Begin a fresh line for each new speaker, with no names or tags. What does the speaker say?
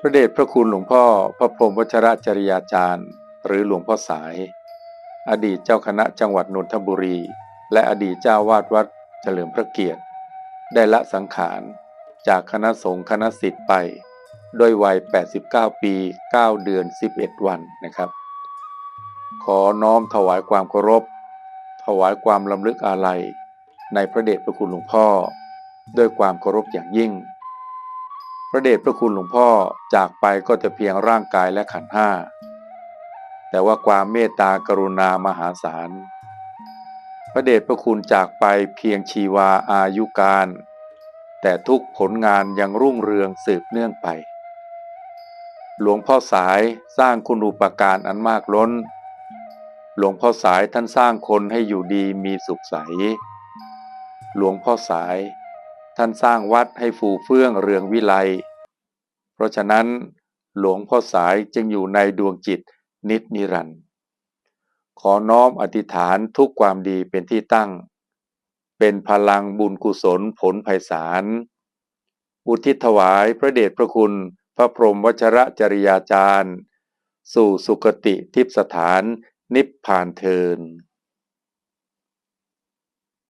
พระเดชพระคุณหลวงพ่อพระพรหมวชระจริยาจารย์ หรือหลวงพ่อสาย อดีตเจ้าคณะจังหวัดนนทบุรี และอดีตเจ้าวาดวัดเฉลิมพระเกียรติ ได้ละสังขารจากคณะสงฆ์คณะสิทธิ์ไปด้วยวัย 89 ปี 9 เดือน 11 วันนะครับ ขอน้อมถวายความเคารพ ถวายความลำลึกอาลัย ในพระเดชพระคุณหลวงพ่อ ด้วยความเคารพอย่างยิ่ง ระเดชพระคุณหลวงพ่อจากไปก็จะเพียงร่างกายและขันห้า แต่ว่าความเมตตากรุณามหาศาล พระเดชพระคุณจากไปเพียงชีวาอายุการ แต่ทุกผลงานยังรุ่งเรืองสืบเนื่องไป หลวงพ่อสายสร้างคุณูปการอันมากล้น หลวงพ่อสายท่านสร้างคนให้อยู่ดีมีสุขใส หลวงพ่อสาย ท่านสร้างวัดให้ฟูเฟื่องเรืองวิไล เพราะฉะนั้นหลวงพ่อสายจึงอยู่ในดวงจิตนิจนิรันดร์ขอน้อมอธิษฐานทุกความดีเป็นที่ตั้ง เป็นพลังบุญกุศลผลไพศาล อุทิศถวายพระเดชพระคุณพระพรหมวชระจริยาจารย์ สู่สุคติทิพสถานนิพพานเทิน